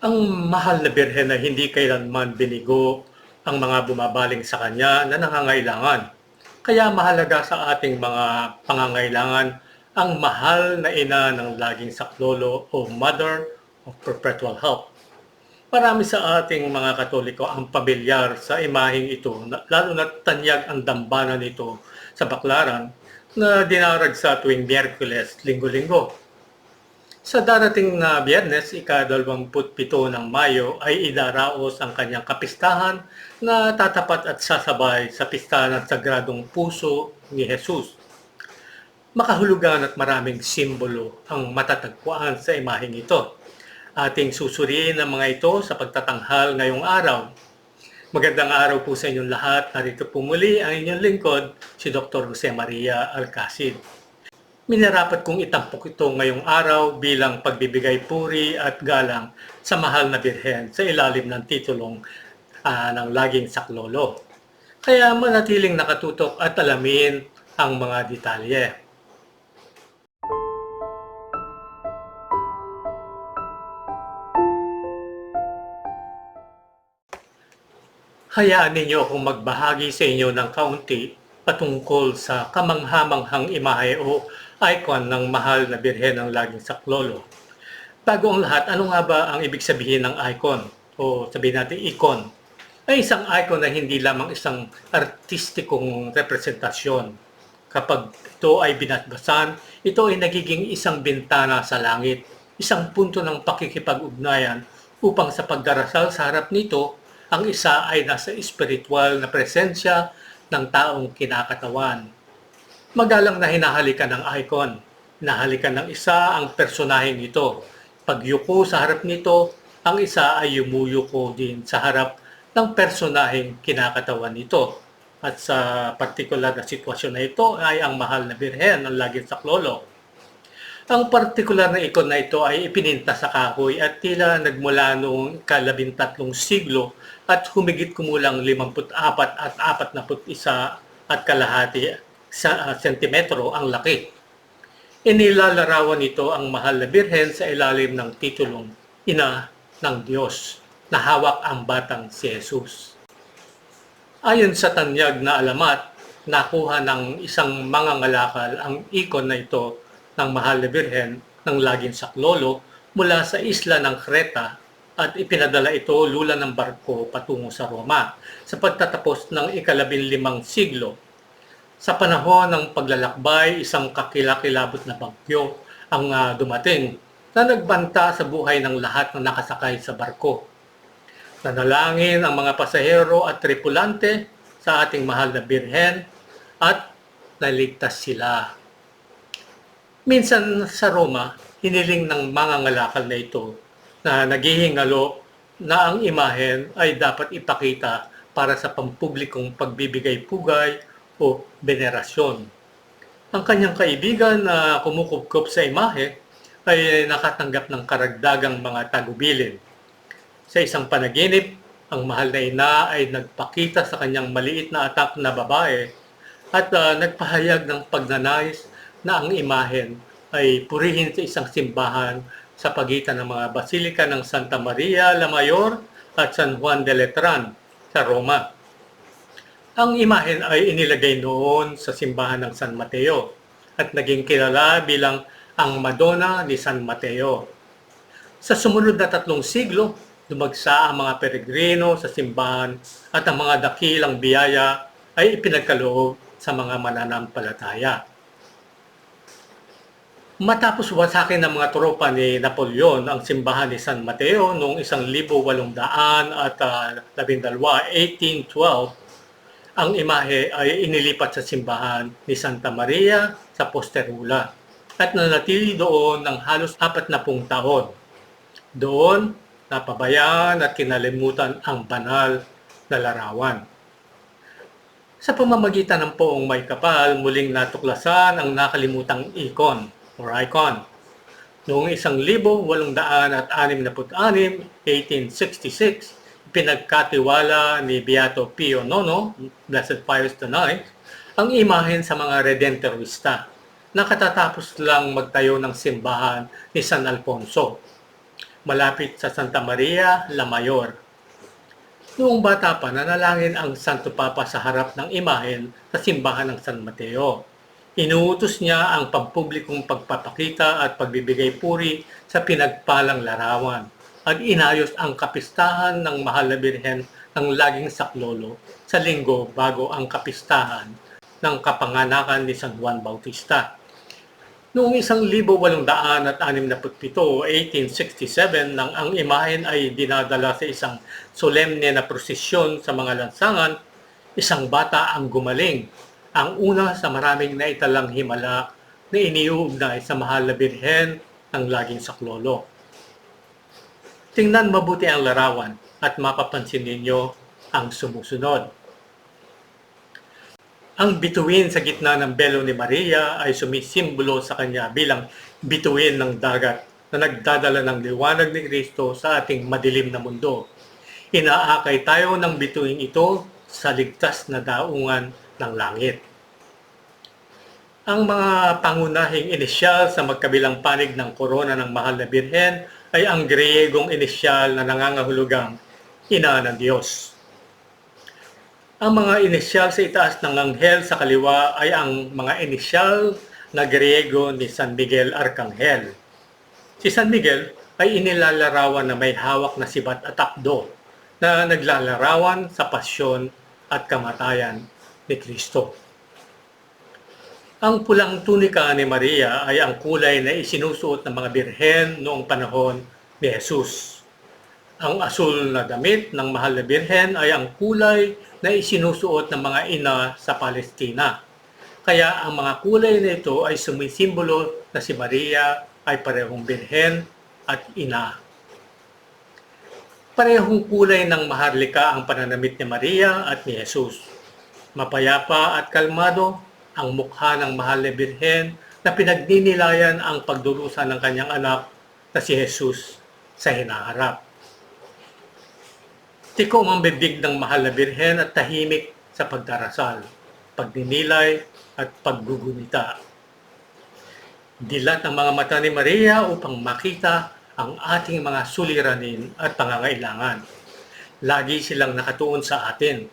Ang mahal na birhen na hindi kailanman binigo ang mga bumabaling sa kanya na nangangailangan. Kaya mahalaga sa ating mga pangangailangan ang mahal na ina ng laging saklolo o mother of perpetual help. Marami sa ating mga katoliko ang pamilyar sa imaheng ito, lalo na tanyag ang dambana nito sa baklaran na dinarag sa tuwing Miyerkules, linggo-linggo. Sa darating na biyernes, ika-27 ng Mayo, ay idaraos ang kanyang kapistahan na tatapat at sasabay sa pista ng Sagradong Puso ni Jesus. Makahulugan at maraming simbolo ang matatagpuan sa imaheng ito. Ating susuriin ang mga ito sa pagtatanghal ngayong araw. Magandang araw po sa inyong lahat. Narito po muli ang inyong lingkod, si Dr. Jose Maria Alcacid. Minarapat kong itampok ito ngayong araw bilang pagbibigay puri at galang sa mahal na birhen sa ilalim ng titulong ah, ng laging saklolo. Kaya manatiling nakatutok at alamin ang mga detalye. Hayaan ninyo akong magbahagi sa inyo ng kaunti patungkol sa kamanghamanghang imahe o icon ng mahal na birhen ng laging saklolo. Bago ang lahat, ano nga ba ang ibig sabihin ng icon o sabihin natin icon? Ay isang icon na hindi lamang isang artistikong representasyon. Kapag ito ay binatbasan, ito ay nagiging isang bintana sa langit, isang punto ng pakikipag-ugnayan upang sa pagdarasal sa harap nito, ang isa ay nasa espiritual na presensya ng taong kinakatawan. Magalang na hinahalikan ng icon. Hinahalikan ng isa ang personaheng ito. Pagyuko sa harap nito, ang isa ay yumuyuko din sa harap ng personaheng kinakatawan nito. At sa partikular na sitwasyon na ito ay ang mahal na birhen ng laging saklolo. Ang partikular na ikon na ito ay ipininta sa kahoy at tila nagmula noong kalabintatlong siglo at humigit kumulang 54 at 41 at kalahati sa uh, sentimetro ang laki. Inilalarawan nito ang mahal na birhen sa ilalim ng titulong Ina ng Diyos na hawak ang batang si Jesus. Ayon sa tanyag na alamat, nakuha ng isang mangangalakal ang ikon na ito ng mahal na birhen ng laging saklolo mula sa isla ng Creta at ipinadala ito lula ng barko patungo sa Roma sa pagtatapos ng ikalabing limang siglo. Sa panahon ng paglalakbay, isang kakilakilabot na bagyo ang ah, dumating na nagbanta sa buhay ng lahat ng nakasakay sa barko. Nanalangin ang mga pasahero at tripulante sa ating mahal na birhen at naligtas sila. Minsan sa Roma, hiniling ng mga ngalakal na ito na naghihingalo na ang imahen ay dapat ipakita para sa pampublikong pagbibigay pugay o venerasyon. Ang kanyang kaibigan na kumukupkup sa imahe ay nakatanggap ng karagdagang mga tagubilin. Sa isang panaginip, ang mahal na ina ay nagpakita sa kanyang maliit na atak na babae at ah, nagpahayag ng pagnanais na ang imahen ay purihin sa isang simbahan sa pagitan ng mga basilika ng Santa Maria la Mayor at San Juan de Letran sa Roma. Ang imahen ay inilagay noon sa simbahan ng San Mateo at naging kilala bilang ang Madonna ni San Mateo. Sa sumunod na tatlong siglo, dumagsa ang mga peregrino sa simbahan at ang mga dakilang biyaya ay ipinagkaloob sa mga mananampalataya. Matapos wasakin ng mga tropa ni Napoleon ang simbahan ni San Mateo noong 1800 at uh, 1812, ang imahe ay inilipat sa simbahan ni Santa Maria sa Posterula at nanatili doon ng halos 40 taon. Doon, napabayaan at kinalimutan ang banal na larawan. Sa pamamagitan ng poong may kapal, muling natuklasan ang nakalimutang ikon or icon. Noong 1866, 1866, pinagkatiwala ni Beato Pio IX, Blessed Pius IX, ang imahen sa mga Redentorista na katatapos lang magtayo ng simbahan ni San Alfonso. malapit sa Santa Maria la Mayor. Noong bata pa, nanalangin ang Santo Papa sa harap ng imahen sa simbahan ng San Mateo. Inuutos niya ang pampublikong pagpapakita at pagbibigay puri sa pinagpalang larawan at inayos ang kapistahan ng Mahal na Birhen ng laging saklolo sa linggo bago ang kapistahan ng kapanganakan ni San Juan Bautista. Noong 1867, 1867, nang ang imahen ay dinadala sa isang solemne na prosesyon sa mga lansangan, isang bata ang gumaling. Ang una sa maraming naitalang himala na iniuugnay sa mahal na birhen ng laging saklolo. Tingnan mabuti ang larawan at mapapansin ninyo ang sumusunod. Ang bituin sa gitna ng belo ni Maria ay sumisimbolo sa kanya bilang bituin ng dagat na nagdadala ng liwanag ni Kristo sa ating madilim na mundo. Inaakay tayo ng bituin ito sa ligtas na daungan ng langit. Ang mga pangunahing inisyal sa magkabilang panig ng korona ng mahal na birhen ay ang greyegong inisyal na nangangahulugang Ina ng Diyos. Ang mga inisyal sa itaas ng anghel sa kaliwa ay ang mga inisyal na Griego ni San Miguel Arcangel. Si San Miguel ay inilalarawan na may hawak na sibat at takdo na naglalarawan sa pasyon at kamatayan ni Kristo. Ang pulang tunika ni Maria ay ang kulay na isinusuot ng mga birhen noong panahon ni Jesus. Ang asul na damit ng mahal na birhen ay ang kulay na isinusuot ng mga ina sa Palestina. Kaya ang mga kulay na ito ay sumisimbolo na si Maria ay parehong birhen at ina. Parehong kulay ng maharlika ang pananamit ni Maria at ni Jesus. Mapayapa at kalmado ang mukha ng mahal na birhen na pinagninilayan ang pagdurusa ng kanyang anak na si Jesus sa hinaharap. Tikom ang bibig ng mahal na birhen at tahimik sa pagdarasal, pagninilay at paggugunita. Dilat ang mga mata ni Maria upang makita ang ating mga suliranin at pangangailangan. Lagi silang nakatuon sa atin.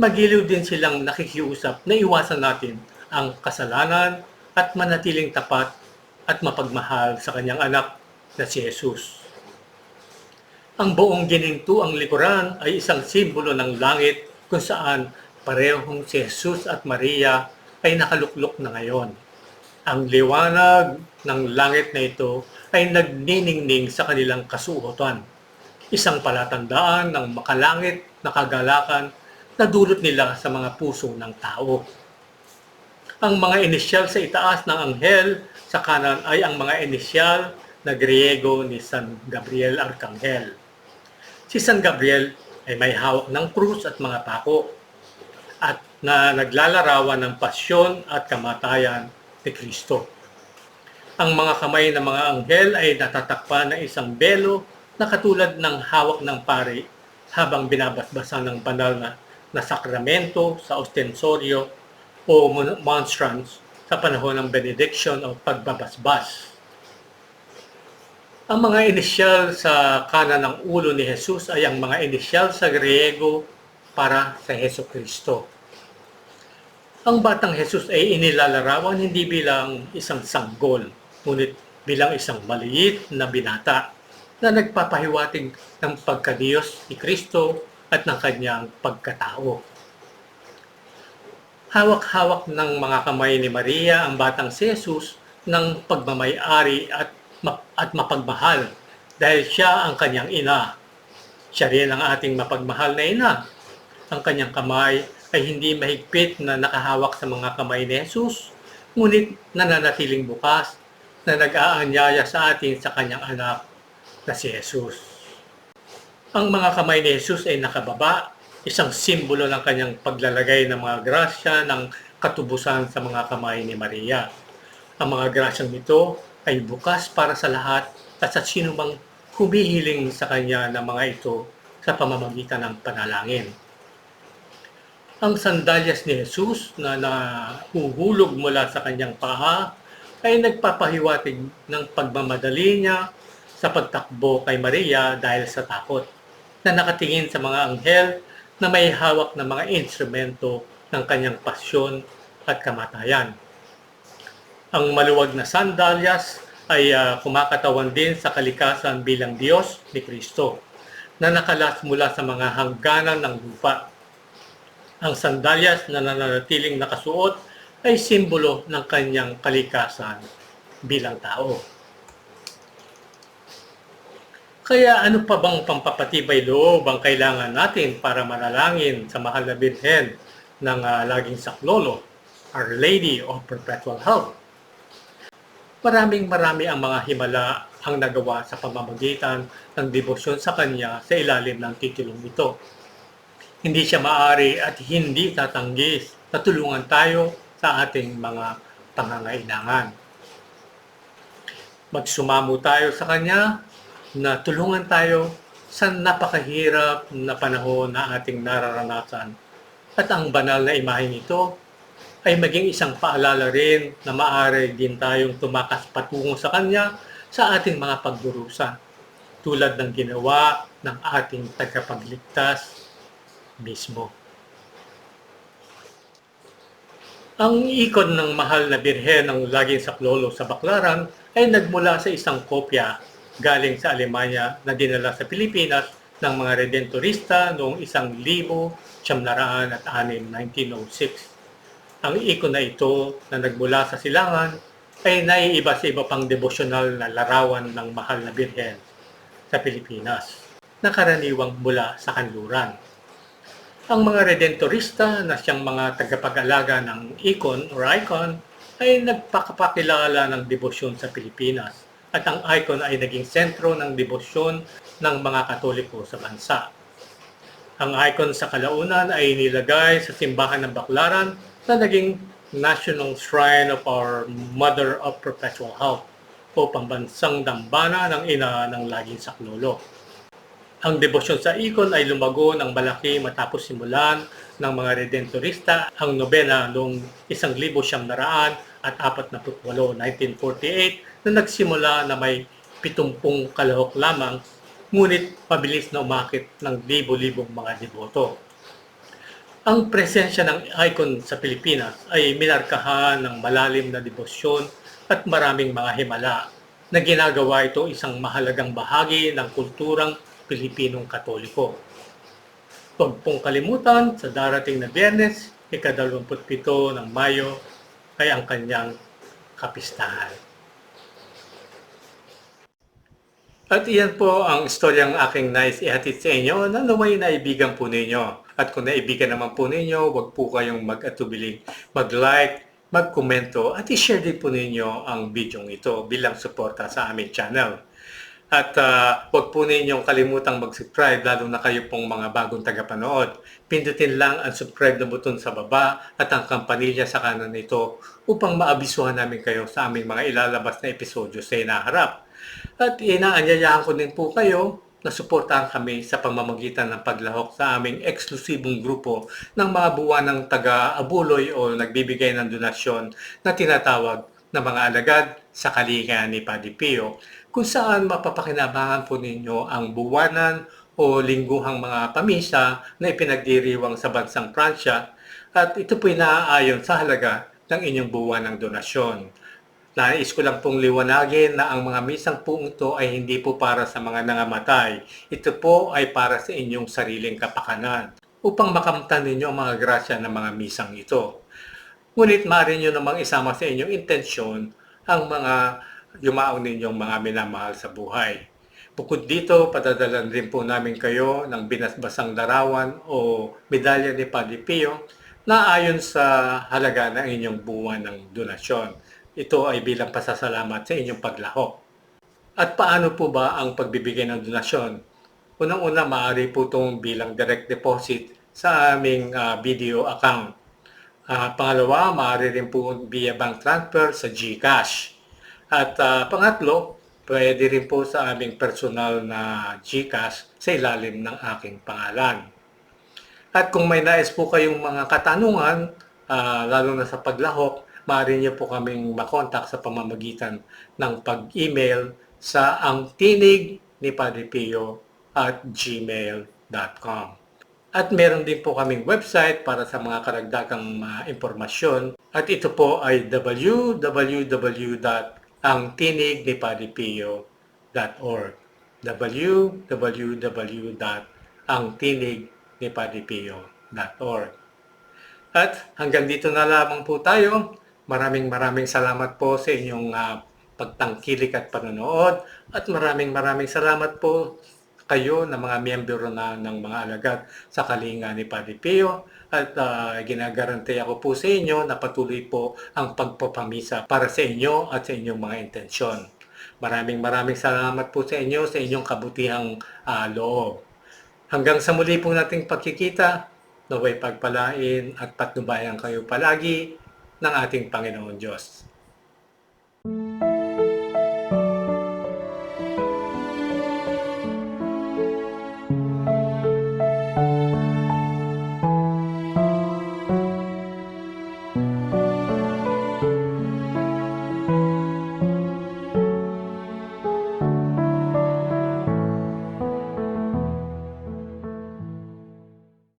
Magiliw din silang nakikiusap na iwasan natin ang kasalanan at manatiling tapat at mapagmahal sa kanyang anak na si Jesus. Ang buong gininto ang likuran ay isang simbolo ng langit kung saan parehong si Jesus at Maria ay nakaluklok na ngayon. Ang liwanag ng langit na ito ay nagniningning sa kanilang kasuotan. Isang palatandaan ng makalangit na kagalakan na dulot nila sa mga puso ng tao. Ang mga inisyal sa itaas ng anghel sa kanan ay ang mga inisyal na Griego ni San Gabriel Arcangel. Si San Gabriel ay may hawak ng krus at mga pako at na naglalarawan ng pasyon at kamatayan ni Kristo. Ang mga kamay ng mga anghel ay natatakpan ng isang belo na katulad ng hawak ng pari habang binabasbasan ng banal na, na sakramento sa ostensoryo o monstrance sa panahon ng benediction o pagbabasbas. Ang mga inisyal sa kanan ng ulo ni Jesus ay ang mga inisyal sa Griego para sa Heso Kristo. Ang batang Jesus ay inilalarawan hindi bilang isang sanggol, ngunit bilang isang maliit na binata na nagpapahiwatig ng pagkadiyos ni Kristo at ng kanyang pagkatao. Hawak-hawak ng mga kamay ni Maria ang batang si Jesus ng pagmamayari at at mapagmahal dahil siya ang kanyang ina. Siya rin ang ating mapagmahal na ina. Ang kanyang kamay ay hindi mahigpit na nakahawak sa mga kamay ni Jesus, ngunit nananatiling bukas na nag-aanyaya sa atin sa kanyang anak na si Jesus. Ang mga kamay ni Jesus ay nakababa, isang simbolo ng kanyang paglalagay ng mga grasya ng katubusan sa mga kamay ni Maria. Ang mga grasyang ito ay bukas para sa lahat at sa sino mang humihiling sa kanya ng mga ito sa pamamagitan ng panalangin. Ang sandalyas ni Jesus na nahuhulog mula sa kanyang paha ay nagpapahiwatig ng pagmamadali niya sa pagtakbo kay Maria dahil sa takot na nakatingin sa mga anghel na may hawak na mga instrumento ng kanyang pasyon at kamatayan. Ang maluwag na sandalyas ay ah, kumakatawan din sa kalikasan bilang Diyos ni Kristo na nakalas mula sa mga hangganan ng lupa. Ang sandalyas na nananatiling nakasuot ay simbolo ng kanyang kalikasan bilang tao. Kaya ano pa bang pampapatibay loob ang kailangan natin para manalangin sa mahal na birhen ng ah, laging saklolo, Our Lady of Perpetual Help? Maraming marami ang mga himala ang nagawa sa pamamagitan ng debosyon sa Kanya sa ilalim ng titulong ito. Hindi siya maari at hindi tatanggis na tulungan tayo sa ating mga pangangailangan. Magsumamo tayo sa Kanya na tulungan tayo sa napakahirap na panahon na ating nararanasan. At ang banal na imaheng ito ay maging isang paalala rin na maaari din tayong tumakas patungo sa Kanya sa ating mga pagdurusa tulad ng ginawa ng ating tagapagligtas mismo. Ang ikon ng mahal na birhen ng laging saklolo sa Baklaran ay nagmula sa isang kopya galing sa Alemanya na dinala sa Pilipinas ng mga redentorista noong 1906, 1906. Ang ikon na ito na nagmula sa silangan ay naiiba sa iba pang devosyonal na larawan ng mahal na birhen sa Pilipinas na karaniwang mula sa kanluran. Ang mga redentorista na siyang mga tagapag-alaga ng ikon or icon ay nagpakapakilala ng debosyon sa Pilipinas at ang icon ay naging sentro ng debosyon ng mga Katoliko sa bansa. Ang icon sa kalaunan ay nilagay sa simbahan ng Baklaran na naging National Shrine of our Mother of Perpetual Health o pambansang dambana ng ina ng laging saklolo. Ang debosyon sa ikon ay lumago ng malaki matapos simulan ng mga redentorista ang nobena noong 1948, 1948 na nagsimula na may 70 kalahok lamang ngunit pabilis na umakit ng libo-libong mga deboto. Ang presensya ng icon sa Pilipinas ay minarkahan ng malalim na debosyon at maraming mga himala na ginagawa ito isang mahalagang bahagi ng kulturang Pilipinong Katoliko. Huwag pong kalimutan sa darating na biyernes, ika-27 ng Mayo, ay ang kanyang kapistahan. At iyan po ang istoryang aking nais ihatid sa inyo na lumay naibigan po ninyo. At kung naibigan naman po ninyo, huwag po kayong mag-atubiling mag-like, mag-komento at i-share din po ninyo ang video ito bilang suporta sa aming channel. At uh, huwag po ninyong kalimutang mag-subscribe lalo na kayo pong mga bagong tagapanood. Pindutin lang ang subscribe na button sa baba at ang kampanilya sa kanan nito upang maabisuhan namin kayo sa aming mga ilalabas na episodyo sa inaharap. At inaanyayahan ko din po kayo na suportahan kami sa pamamagitan ng paglahok sa aming eksklusibong grupo ng mga buwanang taga-abuloy o nagbibigay ng donasyon na tinatawag na mga alagad sa kalinga ni Padre Pio kung saan mapapakinabangan po ninyo ang buwanan o lingguhang mga pamisa na ipinagdiriwang sa bansang Pransya at ito po naaayon sa halaga ng inyong buwanang donasyon. Nais ko lang pong liwanagin na ang mga misang po ito ay hindi po para sa mga nangamatay. Ito po ay para sa inyong sariling kapakanan upang makamtan ninyo ang mga grasya ng mga misang ito. Ngunit maaari nyo namang isama sa inyong intensyon ang mga yumaong ninyong mga minamahal sa buhay. Bukod dito, padadalan rin po namin kayo ng binasbasang larawan o medalya ni Padre Pio na ayon sa halaga ng inyong buwan ng donasyon. Ito ay bilang pasasalamat sa inyong paglahok. At paano po ba ang pagbibigay ng donasyon? Unang-una, maaari po itong bilang direct deposit sa aming uh, video account. Uh, pangalawa, maaari rin po via bank transfer sa GCash. At uh, pangatlo, pwede rin po sa aming personal na GCash sa ilalim ng aking pangalan. At kung may nais po kayong mga katanungan, uh, lalo na sa paglahok, maaari niyo po kaming makontak sa pamamagitan ng pag-email sa ang tinig ni Padre Pio at gmail.com. At meron din po kaming website para sa mga karagdagang uh, impormasyon at ito po ay www.angtinignipadiPio.org www.angtinignipadiPio.org At hanggang dito na lamang po tayo. Maraming maraming salamat po sa inyong uh, pagtangkilik at panonood. At maraming maraming salamat po kayo na mga miyembro na ng mga alagad sa kalinga ni Padre Pio at uh, ginagaranti ako po sa inyo na patuloy po ang pagpapamisa para sa inyo at sa inyong mga intensyon. Maraming maraming salamat po sa inyo sa inyong kabutihang uh, loob. Hanggang sa muli po nating pagkikita, naway pagpalain at patnubayan kayo palagi ng ating Panginoon Diyos.